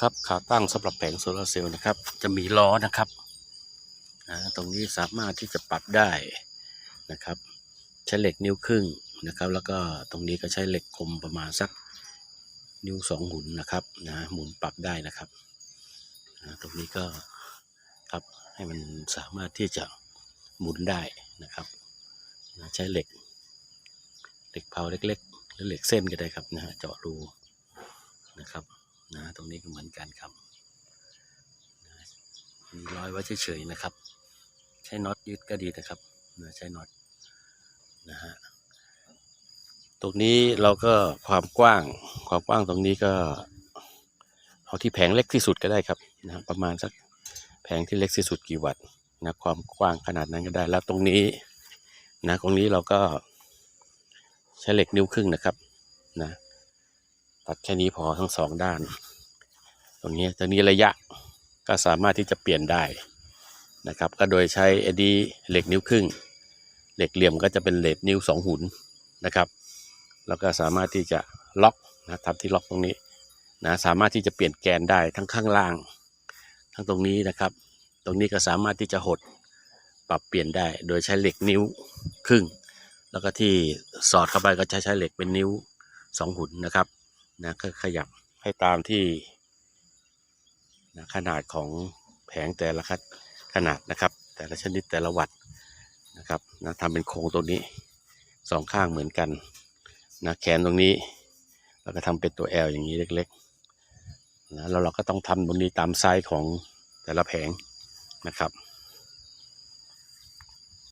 ครับขาตั้งสำหรับแผงโซลาร์เซลล์นะครับ จะมีล้อนะครับตรงนี้สามารถที่จะปรับได้นะครับ ใช้เหล็กนิ้วครึ่งนะครับ แล้วก็ตรงนี้ก็ใช้เหล็กคมประมาณสักนิ้วสองหุ่นนะครับนะหมุนปรับได้นะครับอ่าตรงนี้ก็ครับให้มันสามารถที่จะหมุนได้นะครับนะใช้เหล็ก เหล็กเผาเล็กๆ หรือเหล็กเส้นก็ได้ครับนะฮะเจาะรูนะครับ นะตรงนี้ก็เหมือนกันครับมีร้อยไว้เฉยๆนะครับ ใช้น็อตยึดก็ดีนะครับนะใช้น็อตนะฮะตรงนี้เราก็ความกว้างความกว้างตรงนี้ก็เอาที่แผงเล็กที่สุดก็ได้ครับนะฮะประมาณสักแผงที่เล็กที่สุดกี่วัตต์นะความกว้างขนาดนั้นก็ได้แล้วตรงนี้นะตรงนี้เราก็ใช้เหล็กนิ้วครึ่งนะครับนะ ตัดแค่นี้พอทั้งสองด้าน ตรงนี้ตรงนี้ระยะก็สามารถที่จะเปลี่ยนได้นะครับ ก็โดยใช้อดีเหล็กนิ้วครึ่ง เหล็กเหลี่ยมก็จะเป็นเหล็กนิ้วสองหุ่นนะครับ แล้วก็สามารถที่จะล็อกนะทำที่ล็อกตรงนี้นะสามารถที่จะเปลี่ยนแกนได้ทั้งข้างล่าง ทั้งตรงนี้นะครับ ตรงนี้ก็สามารถที่จะหดปรับเปลี่ยนได้ โดยใช้เหล็กนิ้วครึ่ง แล้วก็ที่สอดเข้าไปก็ใช้ใช้เหล็กเป็นนิ้วสองหุ่นนะครับ นะก็ขยับให้ตามที่นะขนาดของแผงแต่ละขนาดนะครับ แต่ละชนิดแต่ละวัตต์นะครับนะทำเป็นโครงตรงนี้สองข้างเหมือนกันนะแขนตรงนี้เราก็ทำเป็นตัว L อย่างนี้เล็กๆนะแล้วเราก็ต้องทำตรงนี้ตามไซส์ของแต่ละแผงนะครับ